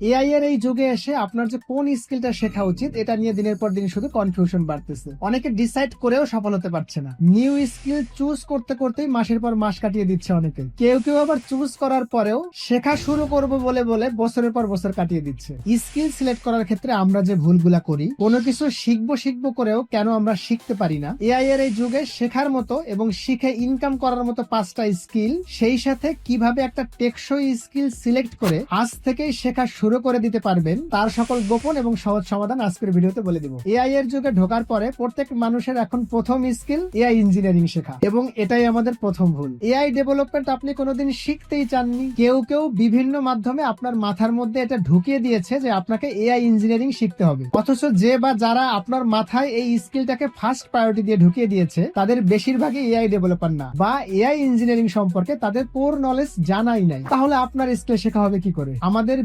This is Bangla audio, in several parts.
এআই এর এই যুগে এসে আপনার যে কোন স্কিলটা শেখা উচিত, এটা নিয়ে দিনের পর দিন শুধু কনফিউশন বাড়তেছে। অনেকে ডিসাইড করেও সফল হতে পারছে না। নিউ স্কিল চুজ করতে করতেই মাসের পর মাস কাটিয়ে দিচ্ছে অনেকে। কেউ কেউ আবার চুজ করার পরেও শেখা শুরু করব বলে বলে বছরের পর বছর কাটিয়ে দিচ্ছে। স্কিল সিলেক্ট করার ক্ষেত্রে আমরা যে ভুলগুলা করি, কোনো কিছু শিখব শিখব করেও কেন আমরা শিখতে পারি না? এআই এর এই যুগে শেখার মতো এবং শিখে ইনকাম করার মতো পাঁচটা স্কিল সেই সাথে কীভাবে একটা টেকসই স্কিল সিলেক্ট করে আজ থেকেই শেখা শুরু করে দিতে পারবেন, তার সকল গোপন এবং সহজ সমাধান আজকের ভিডিওতে বলে দিব। এআই এর যুগে ঢোকার পরে প্রত্যেক মানুষের এখন প্রথম স্কিল এআই ইঞ্জিনিয়ারিং শেখা, এবং এটাই আমাদের প্রথম ভুল। এআই ডেভেলপমেন্ট আপনি কোনোদিন শিখতেই চাননি, কেউ কেউ বিভিন্ন মাধ্যমে আপনার মাথার মধ্যে এটা ঢুকিয়ে দিয়েছে যে আপনাকে এআই ইঞ্জিনিয়ারিং শিখতে হবে। অথচ যে বা যারা আপনার মাথায় এই স্কিলটাকে ফার্স্ট প্রায়োরিটি দিয়ে ঢুকিয়ে দিয়েছে, তাদের বেশিরভাগই এআই ডেভেলপার না, বা এআই ইঞ্জিনিয়ারিং সম্পর্কে তাদের কোর নলেজ জানাই নাই। তাহলে আপনার স্কিল শেখা হবে কি করে? আমাদের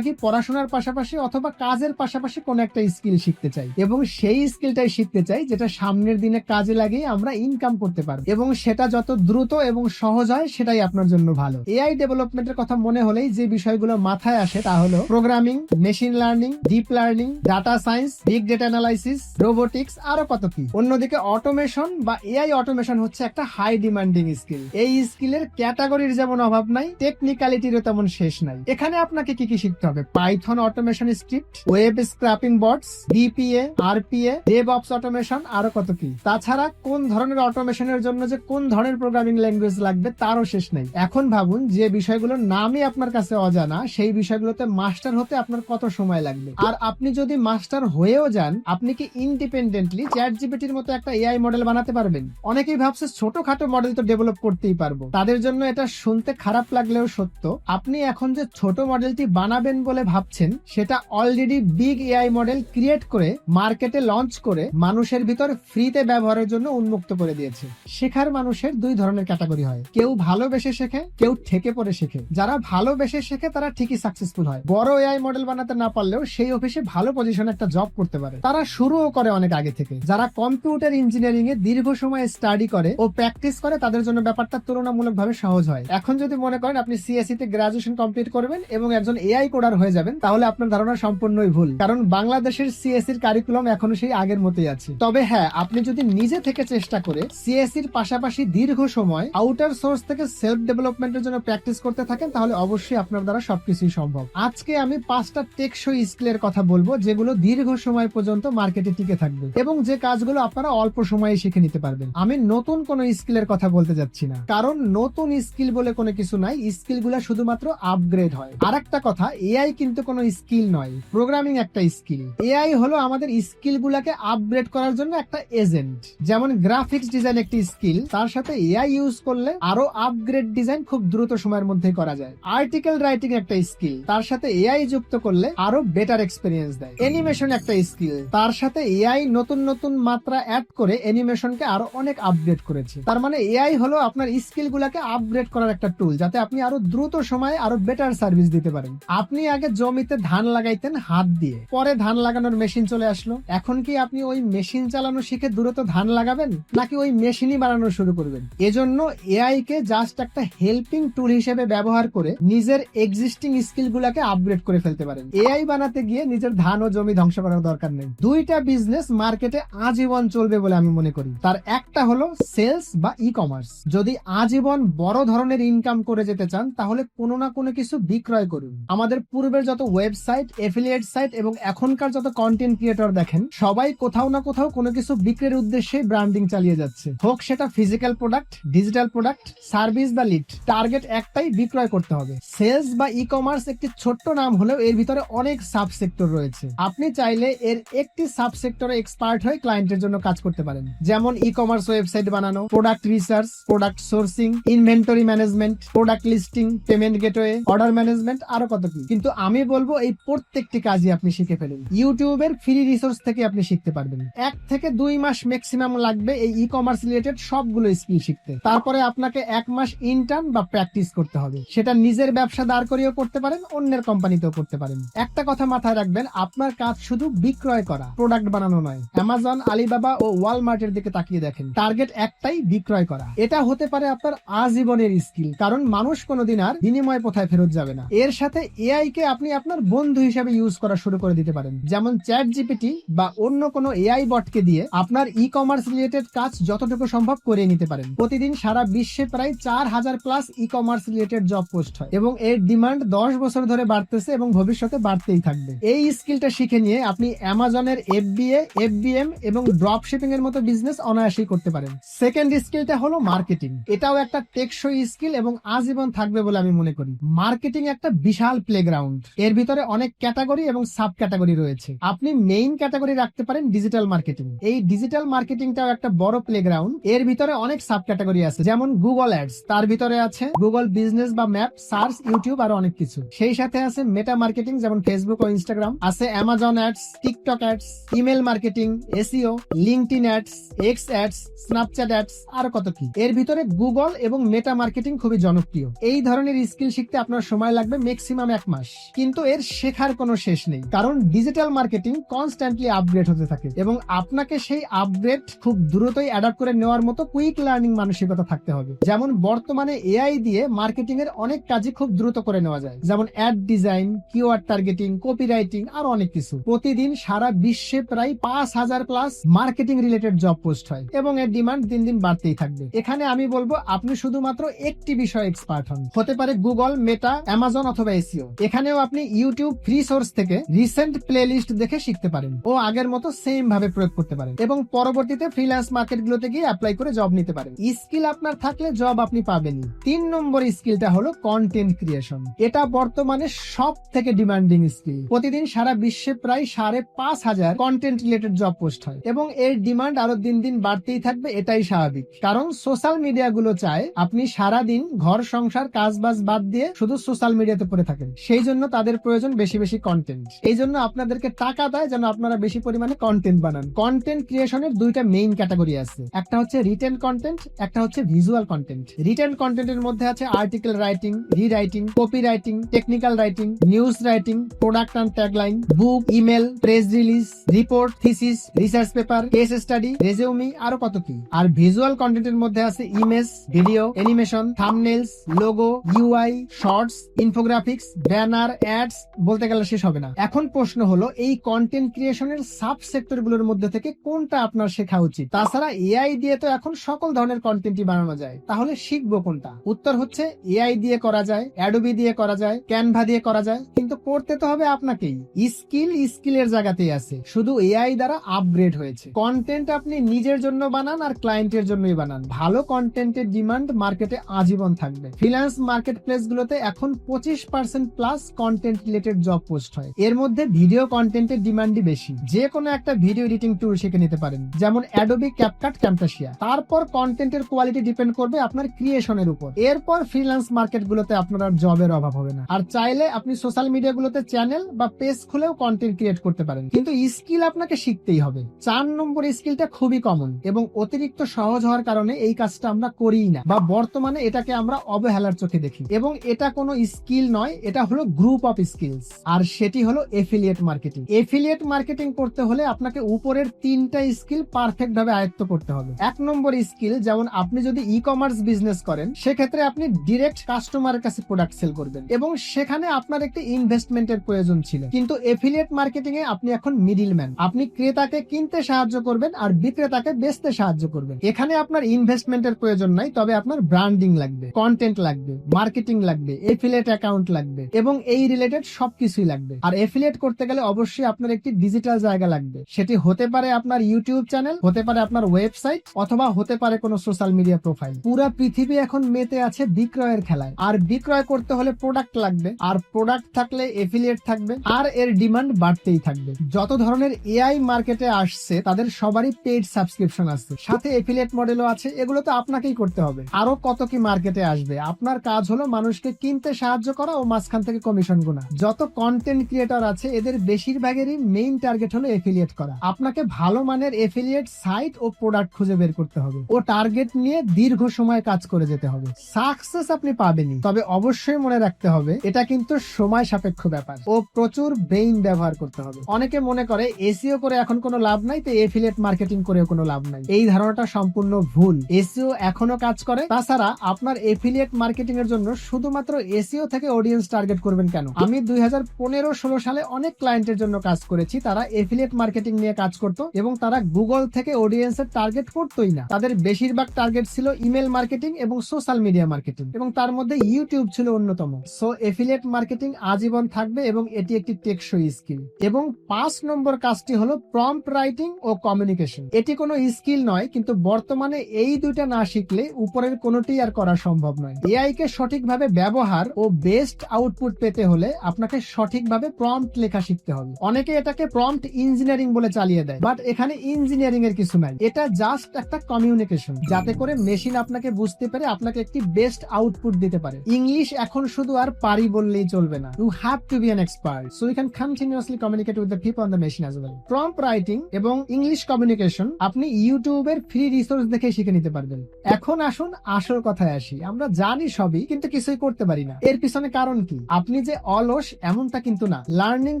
বেশিরভাগই পড়াশোনার পাশাপাশি অথবা কাজের পাশাপাশি কোন একটা স্কিল শিখতে চাই। এবং সেই স্কিলটাই শিখতে চাই যেটা সামনের দিনে কাজে লাগিয়ে আমরা ইনকাম করতে পারব। এবং সেটা যত দ্রুত এবং সহজ হয় সেটাই আপনার জন্য ভালো। এআই ডেভেলপমেন্টের কথা মনে হলেই যে বিষয়গুলো মাথায় আসে তা হলো programming machine learning deep learning data science big data analysis robotics আরও কত কি। অন্যদিকে অটোমেশন বা এআই অটোমেশন হচ্ছে একটা হাই ডিমান্ডিং স্কিল এই স্কিলের ক্যাটাগরির যেমন অভাব নাই টেকনিক্যালিটিরও তেমন শেষ নাই। এখানে আপনাকে কি কি শিখতে হবে? Python automation script web scraping bots DPA RPA DevOps automation আরও কত কি? তাছাড়া কোন ধরনের অটোমেশনের জন্য যে কোন ধরনের প্রোগ্রামিং ল্যাঙ্গুয়েজ লাগবে তারও শেষ নাই। এখন ভাবুন যে বিষয়গুলোর নামই আপনার কাছে অজানা, সেই বিষয়গুলোতে মাস্টার হতে আপনার কত সময় লাগবে। আর আপনি যদি মাস্টার হয়েও যান, আপনি কি ইন্ডিপেন্ডেন্টলি চ্যাট জিপিটির মতো একটা এআই মডেল বানাতে পারবেন? অনেকেই ভাবছে ছোটখাটো মডেল তো ডেভেলপ করতেই পারব। তাদের জন্য এটা শুনতে খারাপ লাগলেও সত্য। আপনি এখন যে ছোট মডেলটি বানাবেন বলে ভাবছেন, সেটা already big AI model create করে মার্কেটে লঞ্চ করে, মানুষের ভিতর ফ্রিতে ব্যবহারের জন্য উন্মুক্ত করে দিয়েছে। শেখার মানুষের দুই ধরনের ক্যাটাগরি হয়। কেউ ভালোবেসে শেখে, কেউ ঠেকে পড়ে শেখে। যারা ভালোবেসে শেখে, তারা ঠিকই সাকসেসফুল হয়। বড় এআই মডেল বানাতে না পারলেও সেই অফিসে ভালো পজিশনে একটা জব করতে পারে। তারা শুরুও করে অনেক আগে থেকে। যারা কম্পিউটার ইঞ্জিনিয়ারিং এ দীর্ঘ সময় স্টাডি করে ও প্র্যাকটিস করে, তাদের জন্য ব্যাপারটা তুলনামূলকভাবে সহজ হয়। এখন যদি মনে করেন, আপনি সিএসসি তে গ্রাজুয়েশন কমপ্লিট করবেন এবং একজন এআই কোডার হয়ে যাবেন, তাহলে আপনার ধারণা সম্পূর্ণই ভুল। কারণ বাংলাদেশের সিএসসির কারিকুলাম এখনও সেই আগের মতোই আছে। তবে হ্যাঁ আপনি যদি নিজে থেকে চেষ্টা করে সিএসসির পাশাপাশি দীর্ঘ সময় আউটার সোর্স থেকে সেলফ ডেভেলপমেন্টের জন্য প্র্যাকটিস করতে থাকেন, তাহলে অবশ্যই আপনার দ্বারা সবকিছুই সম্ভব। আজকে আমি পাঁচটা টেকসই স্কিলের কথা বলব, যেগুলো দীর্ঘ সময় পর্যন্ত মার্কেটে টিকে থাকবে এবং যে কাজগুলো আপনারা অল্প সময়ে শিখে নিতে পারবেন। আমি নতুন কোন স্কিলের কথা বলতে যাচ্ছি না, কারণ নতুন স্কিল বলে কোনো কিছু নাই স্কিলগুলা শুধুমাত্র আপগ্রেড হয়। আর একটা কথা এআই কিন্তু কোনো স্কিল নয় প্রোগ্রামিং একটা স্কিল। এআই হলো আমাদের স্কিল গুলাকে আপগ্রেড করার জন্য একটা এজেন্ট যেমন গ্রাফিক্স ডিজাইন একটি স্কিল, তার সাথে এআই ইউজ করলে আরও আপগ্রেড ডিজাইন খুব দ্রুত সময়ের মধ্যে করা যায়। আর্টিকেল রাইটিং একটা স্কিল, তার সাথে এআই যুক্ত করলে আরও বেটার এক্সপিরিয়েন্স দেয়। অ্যানিমেশন একটা স্কিল, তার সাথে এআই নতুন নতুন মাত্রা অ্যাড করে অ্যানিমেশনকে আরও অনেক আপগ্রেড করেছে। তার মানে এআই হলো আপনার স্কিল গুলাকে আপগ্রেড করার একটা টুল যাতে আপনি আরও দ্রুত সময়ে আরও বেটার সার্ভিস দিতে পারেন। আপনি আগে জমিতে ধান লাগাইতেন হাত দিয়ে। পরে ধান লাগানোর মেশিন চলে আসলো। এখন কি আপনি ওই মেশিন চালানো শিখে দ্রুত ধান লাগাবেন? নাকি ওই মেশিনই বানানো শুরু করবেন? এজন্য এআই কে জাস্ট একটা হেল্পিং টুল হিসেবে ব্যবহার করে নিজের এক্সিস্টিং স্কিল গুলাকে আপগ্রেড করে ফেলতে পারেন। এআই বানাতে গিয়ে নিজের ধান ও জমি ধ্বংস করার দরকার নেই। দুইটা বিজনেস মার্কেটে আজীবন চলবে বলে আমি মনে করি। তার একটা হলো সেলস বা ই কমার্স যদি আজীবন বড় ধরনের ইনকাম করে যেতে চান, তাহলে কোনো না কোনো কিছু বিক্রয় করুন। আমাদের পূর্বের যত ওয়েবসাইট এফিলিয়েট সাইট এবং এখনকার যত কন্টেন্ট ক্রিয়েটর দেখেন, সবাই কোথাও না কোথাও কোনো কিছু বিক্রির উদ্দেশ্যে ব্র্যান্ডিং চালিয়ে যাচ্ছে। হোক সেটা physical product digital product service বা লিড টার্গেট একটাই বিক্রয় করতে হবে। সেলস বা ই কমার্স একটি ছোট্ট নাম হলেও এর ভিতরে অনেক সাব সেক্টর রয়েছে। আপনি চাইলে এর একটি সাব সেক্টরে এক্সপার্ট হয়ে ক্লায়েন্টের জন্য কাজ করতে পারেন। যেমন ই কমার্স ওয়েবসাইট বানানো product research product sourcing inventory management product listing payment gateway order management আরও কত কি। কিন্তু আমি বলব এই প্রত্যেকটি কাজই আপনি শিখে ফেলুন। ইউটিউবের ফ্রি রিসোর্স থেকে আপনি শিখতে পারবেন। এক থেকে দুই মাস ম্যাক্সিমাম লাগবে এই ই কমার্স রিলেটেড সবগুলো স্কিল শিখতে। তারপরে আপনাকে এক মাস ইন্টার্ন বা প্র্যাকটিস করতে হবে। সেটা নিজের ব্যবসা দাঁড় করিয়েও করতে পারেন, অন্যের কোম্পানিতেও করতে পারেন। একটা কথা মাথায় রাখবেন, আপনার কাজ শুধু বিক্রয় করা প্রোডাক্ট বানানো নয়। অ্যামাজন আলিবাবা ও ওয়ালমার্টের দিকে তাকিয়ে দেখেন। টার্গেট একটাই, বিক্রয় করা। এটা হতে পারে আপনার আজীবনের স্কিল কারণ মানুষ কোনোদিন আর বিনিময় কোথায় ফেরত যাবে না। এর সাথে এআই কে আপনি আপনার বন্ধু হিসেবে ইউজ করা শুরু করে দিতে পারেন। যেমন চ্যাট জিপিটি বা অন্য কোনো এআই বটকে দিয়ে আপনার ই কমার্স রিলেটেড কাজ যতটুকু সম্ভব করে নিতে পারেন। প্রতিদিন সারা বিশ্বে প্রায় চার হাজার plus ecommerce related job post হয় এবং এর ডিমান্ড দশ বছর ধরে বাড়তেছে এবং ভবিষ্যতে বাড়তেই থাকবে। এই স্কিলটা শিখে নিয়ে আপনি অ্যামাজনের এফবিএ এফবিএম এবং ড্রপ শিপিং এর মতো বিজনেস অনায়াসেই করতে পারেন। সেকেন্ড স্কিলটা হলো মার্কেটিং এটাও একটা টেকসই স্কিল এবং আজীবন থাকবে বলে আমি মনে করি। মার্কেটিং একটা বিশাল প্লেগ্রাউন্ড এর ভিতরে অনেক ক্যাটাগরি এবং সাব ক্যাটাগরি রয়েছে। আপনি মেইন ক্যাটাগরি রাখতে পারেন ডিজিটাল মার্কেটিং এই ডিজিটাল মার্কেটিংটাও একটা বড় প্লেগ্রাউন্ড এর ভিতরে অনেক সাব ক্যাটাগরি আছে, যেমন গুগল অ্যাডস তার ভিতরে আছে গুগল বিজনেস বা ম্যাপ সার্চ ইউটিউব আরও অনেক কিছু। সেই সাথে আছে মেটা মার্কেটিং যেমন ফেসবুক ও ইনস্টাগ্রাম আছে Amazon ads TikTok ads email marketing SEO LinkedIn ads X ads Snapchat ads আর কত কি। এর ভিতরে গুগল এবং মেটা মার্কেটিং খুবই জনপ্রিয়। এই ধরনের স্কিল শিখতে আপনার সময় লাগবে ম্যাক্সিমাম এক মাস। কিন্তু এর শেখার কোনো শেষ নেই, কারণ ডিজিটাল মার্কেটিং কনস্ট্যান্টলি আপগ্রেড হতে থাকে এবং আপনাকে সেই আপগ্রেড খুব দ্রুতই অ্যাডাপ্ট করে নেওয়ার মতো কুইক লার্নিং মানসিকতা থাকতে হবে। যেমন বর্তমানে এআই দিয়ে মার্কেটিং এর অনেক কাজই খুব দ্রুত করে নেওয়া যায়। যেমন ad design keyword targeting copy writing আর অনেক কিছু। প্রতিদিন সারা বিশ্বে প্রায় পাঁচ হাজার plus marketing related job post হয় এবং এর ডিমান্ড দিন দিন বাড়তেই থাকবে। এখানে আমি বলব, আপনি শুধুমাত্র একটি বিষয় এক্সপার্ট হন। হতে পারে গুগল মেটা অ্যামাজন অথবা এসিও এখানেও আপনি ইউটিউব ফ্রি সোর্স থেকে রিসেন্ট প্লে লিস্ট দেখে শিখতে পারেন। ও আগের মতো সেম ভাবে প্রয়োগ করতে পারেন এবং পরবর্তীতে ফ্রিল্যান্স মার্কেট গুলোতে গিয়ে অ্যাপ্লাই করে জব নিতে পারেন। স্কিল আপনার থাকলে জব আপনি পাবেনই তিন নম্বর স্কিলটা হলো কন্টেন্ট ক্রিয়েশন এটা বর্তমানে সব থেকে ডিমান্ডিং স্কিল প্রতিদিন সারা বিশ্বে প্রায় সাড়ে পাঁচ হাজার কন্টেন্ট রিলেটেড জব পোস্ট হয় এবং এর ডিমান্ড আরও দিন দিন বাড়তেই থাকবে, এটাই স্বাভাবিক। কারণ সোশ্যাল মিডিয়া গুলো চায় আপনি সারা দিন ঘর সংসার কাজ বাজ বাদ দিয়ে শুধু সোশ্যাল মিডিয়াতে পড়ে থাকেন। সেই জন্য তাদের প্রয়োজন বেশি বেশি কন্টেন্ট এই জন্য আপনাদেরকে টাকা দেয় যেন আপনারা বেশি পরিমাণে কন্টেন্ট বানান। কন্টেন্ট ক্রিয়েশনের দুইটা মেইন ক্যাটাগরি আছে। একটা হচ্ছে রিটেন কন্টেন্ট একটা হচ্ছে ভিজুয়াল কন্টেন্ট রিটেন কন্টেন্টের মধ্যে আছে article writing rewriting copy writing technical writing news writing product and tagline book email press release report thesis research paper case study resume আরও কত কি। আর ভিজুয়াল কন্টেন্টের মধ্যে আছে image video animation thumbnails logo UI shorts infographics banner ads বলতে গেলে শেষ হবে না। এখন প্রশ্ন হলো, এই কন্টেন্ট ক্রিয়েশনের সাব সেক্টরগুলোর মধ্যে থেকে কোনটা আপনার শেখা উচিত? তাছাড়া এআই দিয়ে তো এখন সকল ধরনের কন্টেন্টই বানানো যায়। তাহলে শিখব কোনটা? উত্তর হচ্ছে এআই দিয়ে করা যায় অ্যাডোবি দিয়ে করা যায় ক্যানভা দিয়ে করা যায়, কিন্তু করতে তো হবে আপনাকেই। স্কিল স্কিলের জায়গাতেই আছে। শুধু এআই দ্বারা আপগ্রেড হয়েছে। কন্টেন্ট আপনি নিজের জন্য বানান আর ক্লায়েন্টের জন্যই বানান। ভালো কন্টেন্টের ডিমান্ড মার্কেটে আজীবন থাকবে। ফ্রিল্যান্স মার্কেট প্লেস গুলোতে এখন পঁচিশ percent plus content related job post হয়। এর মধ্যে ভিডিও কন্টেন্টের ডিমান্ডই বেশি। যে কোনো একটা ভিডিও এডিটিং টুল শিখে নিতে পারেন। যেমন অ্যাডোবি ক্যাপকাট ক্যাম্পাসিয়া তারপর কন্টেন্টের কোয়ালিটি ডিপেন্ড করবে আপনার ক্রিয়েশনের উপর। এরপর ফ্রিল্যান্স মার্কেট গুলোতে আপনার আর জবের অভাব হবে না। আর চাইলে আপনি সোশ্যাল মিডিয়া গুলোতে চ্যানেল বা পেজ খুলেও কন্টেন্ট ক্রিয়েট করতে পারেন। কিন্তু স্কিল আপনাকে শিখতেই হবে। চার নম্বর স্কিলটা খুবই কমন এবং অতিরিক্ত সহজ হওয়ার কারণে এই কাজটা আমরা করিই না। বা বর্তমানে এটাকে আমরা অবহেলার চোখে দেখি। এবং এটা কোনো স্কিল নয়, এটা হলো গ্রুপ অফ স্কিলস আর সেটি হলো এফিলিয়েট মার্কেটিং এফিলিয়েট মার্কেটিং করতে হলে আপনাকে উপরের তিনটা স্কিল পারফেক্ট ভাবে আয়ত্ত করতে হবে। এক নম্বর স্কিল যেমন আপনি যদি ই কমার্স বিজনেস করেন, সেক্ষেত্রে আপনি ডিরেক্ট কাস্টমারের কাছে প্রোডাক্ট সেল করবেন এবং সেখানে আপনার একটি ইনভেস্টমেন্টের প্রয়োজন ছিল। কিন্তু এফিলিয়েট মার্কেটিং এ আপনি এখন মিডিলম্যান আপনি ক্রেতাকে কিনতে সাহায্য করবেন আর বিক্রেতাকে বেচতে সাহায্য করবেন। এখানে আপনার ইনভেস্টমেন্টের প্রয়োজন নাই, তবে আপনার ব্র্যান্ডিং লাগবে কন্টেন্ট লাগবে মার্কেটিং লাগবে এফিলিয়েট অ্যাকাউন্ট লাগবে এবং এই রিলেটেড সবকিছুই লাগবে। আর এফিলিয়েট করতে গেলে অবশ্যই আপনার একটি ডিজিটাল জায়গা লাগবে। সেটি হতে পারে আপনার ইউটিউব চ্যানেল হতে পারে আপনার ওয়েবসাইট অথবা হতে পারে কোনো সোশ্যাল মিডিয়া প্রোফাইল পুরা পৃথিবী এখন মেতে আছে বিক্রয়ের খেলায়। আর বিক্রয় করতে হলে প্রোডাক্ট লাগবে। আর প্রোডাক্ট থাকলে এফিলিয়েট থাকবে। আর এর ডিমান্ড বাড়তেই থাকবে। যত ধরনের এআই মার্কেটে আসছে, তাদের সবারই পেইড সাবস্ক্রিপশন আছে। সাথে এফিলিয়েট মডেলও আছে। এগুলো তো আপনাকেই করতে হবে। আরও কত কি মার্কেটে আসবে? আপনার কাজ হলো মানুষকে কিনতে সাহায্য করা ও মাঝখান থেকে কমিশন গোনা। যত কন্টেন্ট ক্রিয়েটর আছে, এদের বেশিরভাগেরই মেইন টার্গেট হলো এফিলিয়েট করা। আপনাকে ভালো মানের এফিলিয়েট সাইট ও প্রোডাক্ট খুঁজে বের করতে হবে। ও টার্গেট নিয়ে দীর্ঘ সময় কাজ করে যেতে হবে। সাকসেস আপনি পাবেনই। তবে অবশ্যই মনে রাখতে হবে, এটা কিন্তু সময় সাপেক্ষ ব্যাপার। ও প্রচুর ব্রেইন ব্যবহার করতে হবে। অনেকে মনে করে এসিও করে এখন কোনো লাভ নাই, তো এফিলিয়েট মার্কেটিং করেও কোনো লাভ নাই। এই ধারণাটা সম্পূর্ণ ভুল। এসিও এখনও কাজ করে। তাছাড়া আপনার এফিলিয়েট মার্কেটিং এর জন্য শুধুমাত্র এসিও থেকে অডিয়েন্স টার্গেট করবে করবেন কেন? আমি দুই হাজার পনেরো, ষোলো সালে অনেক ক্লায়েন্টের জন্য কাজ করেছি। তারা এফিলিয়েট মার্কেটিং নিয়ে কাজ করতো এবং তারা গুগল থেকে অডিয়েন্সের টার্গেট করতোই না। তাদের বেশিরভাগ টার্গেট ছিল ইমেল মার্কেটিং এবং সোশ্যাল মিডিয়া মার্কেটিং এবং তার মধ্যে ইউটিউব ছিল অন্যতম। সো এফিলিয়েট মার্কেটিং আজীবন থাকবে এবং এটি একটি টেকসই স্কিল এবং পাঁচ নম্বর কাজটি হলো প্রম্পট রাইটিং ও কমিউনিকেশন এটি কোনো স্কিল নয়, কিন্তু বর্তমানে এই দুইটা না শিখলে উপরের কোনোটি আর করা সম্ভব নয়। এআই কে সঠিকভাবে ব্যবহার ও বেস্ট আউটপুট পেতে হলে আপনাকে সঠিকভাবে প্রম্পট লেখা শিখতে হবে। অনেকে এটাকে প্রম্পট ইঞ্জিনিয়ারিং বলে চালিয়ে দেয় বাট এখানে ইঞ্জিনিয়ারিং এর কিছু নাই। এটা জাস্ট একটা কমিউনিকেশন যাতে করে মেশিন আপনাকে বুঝতে পারে আপনাকে একটি বেস্ট আউটপুট দিতে পারে। ইংলিশ এখন শুধু আর পারি বললেই চলবে না। You have to be an expert so you can continuously communicate with the people on the machine as well prompt writing এবং ইংলিশ কমিউনিকেশন আপনি ইউটিউবের ফ্রি রিসোর্স দেখে শিখে নিতে পারবেন। এখন আসুন আসল কথায় আসি। আমরা জানি সবই, কিন্তু কিছুই করতে পারি না। এর পিছনে কারণ কি? আপনি যে অলস এমনটা কিন্তু না। লার্নিং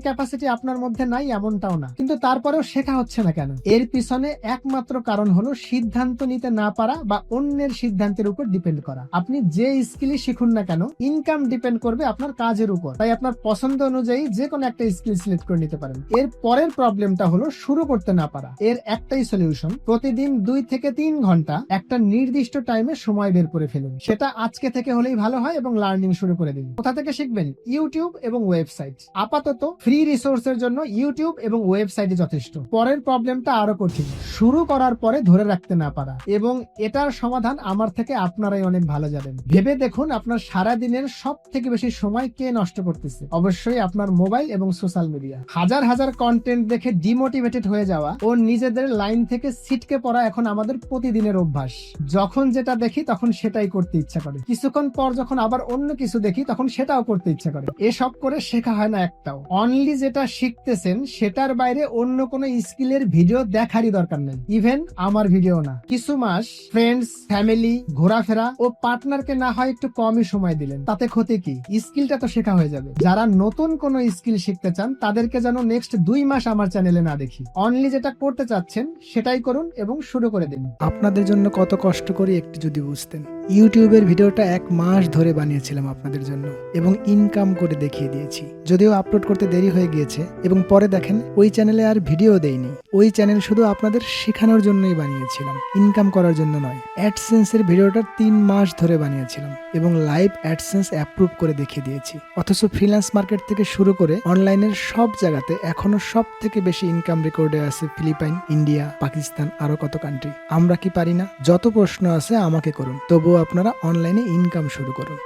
ক্যাপাসিটি আপনার মধ্যে নাই এমনটাও না। কিন্তু তারপরেও শেখা হচ্ছে না কেন? এর পিছনে একমাত্র কারণ হলো সিদ্ধান্ত নিতে না পারা বা অন্যের সিদ্ধান্তের উপর ডিপেন্ড করা। আপনি যে স্কিলই শিখুন না কেন ইনকাম ডিপেন্ড করবে আপনার কাজের উপর। তাই আপনার পছন্দ অনুযায়ী যে কোনো একটা স্কিল সিলেক্ট করে নিতে পারেন। এর পরের প্রবলেমটা হলো শুরু করতে না পারা। এর একটাই সলিউশন প্রতিদিন দুই থেকে তিন ঘণ্টা একটা নির্দিষ্ট টাইমে সময় বের করে ফেলুন। সেটা আজকে থেকে হলেই ভালো হয় এবং লার্নিং শুরু করে দিন। কোথা থেকে শিখবেন? ইউটিউব এবং ওয়েবসাইট। আপাতত ফ্রি রিসোর্সের জন্য ইউটিউব এবং ওয়েবসাইটে যথেষ্ট। পরের প্রবলেমটা আরও কঠিন। শুরু করার পরে ধরে রাখতে না পারা। এবং এটার সমাধান আমার থেকে আপনারাই অনেক ভালো যাবেন ভেবে দেখুন আপনার সারা দিনের সব থেকে বেশি সময় কে নষ্ট করতেছে। অবশ্যই আপনার মোবাইল এবং সোশ্যাল মিডিয়া। হাজার হাজার কন্টেন্ট দেখে ডিমোটিভেটেড হয়ে যাওয়া ও নিজেদের লাইন থেকে সিটকে পড়া এখন আমাদের প্রতিদিনের অভ্যাস। যখন যেটা দেখি তখন সেটাই করতে ইচ্ছা করে। কিছুক্ষণ পর যখন আবার অন্য কিছু দেখি তখন সেটাও করতে ইচ্ছা করে। এসব করে শেখা হয় না একটাও। অনলি যেটা শিখতেছেন, সেটার বাইরে অন্য কোনো স্কিলের ভিডিও দেখারই দরকার নেই। ইভেন আমার ভিডিও না। কিছু মাস ফ্রেন্ডস ফ্যামিলি ঘোরাফেরা ও পার্টনারকে না হয় একটু কমই সময় দিলেন। তাতে ক্ষতি কি? স্কিলটা তো শেখা হয়ে যাবে। যারা নতুন কোনো স্কিল শিখতে চান, তাদেরকে যেন নেক্সট দুই মাস আমার চ্যানেলে না দেখি। অনলি যেটা করতে চাচ্ছেন, সেটাই করুন এবং শুরু করে দিন। আপনাদের জন্য কত কষ্ট করি একটু যদি বুঝতেন। ইউটিউবের ভিডিওটা এক মাস ধরে বানিয়েছিলাম আপনাদের জন্য এবং ইনকাম করে দেখিয়ে দিয়েছি। যদিও আপলোড করতে দেরি হয়ে গিয়েছে এবং পরে দেখেন ওই চ্যানেলে আর ভিডিও দেইনি। ওই চ্যানেল শুধু আপনাদের শেখানোর জন্যই বানিয়েছিলাম ইনকাম করার জন্য নয়। অ্যাডসেন্সের ভিডিওটা তিন মাস ধরে বানিয়েছিলাম এবং লাইভ অ্যাডসেন্স অ্যাপ্রুভ করে দেখিয়ে দিয়েছি। অথচ ফ্রিল্যান্স মার্কেট থেকে শুরু করে অনলাইনের সব জায়গাতে এখনও সব থেকে বেশি ইনকাম রেকর্ডে আছে ফিলিপাইন ইন্ডিয়া পাকিস্তান আরও কত কান্ট্রি আমরা কি পারি না? যত প্রশ্ন আছে আমাকে করুন। তবুও আপনারা অনলাইনে ইনকাম শুরু করুন।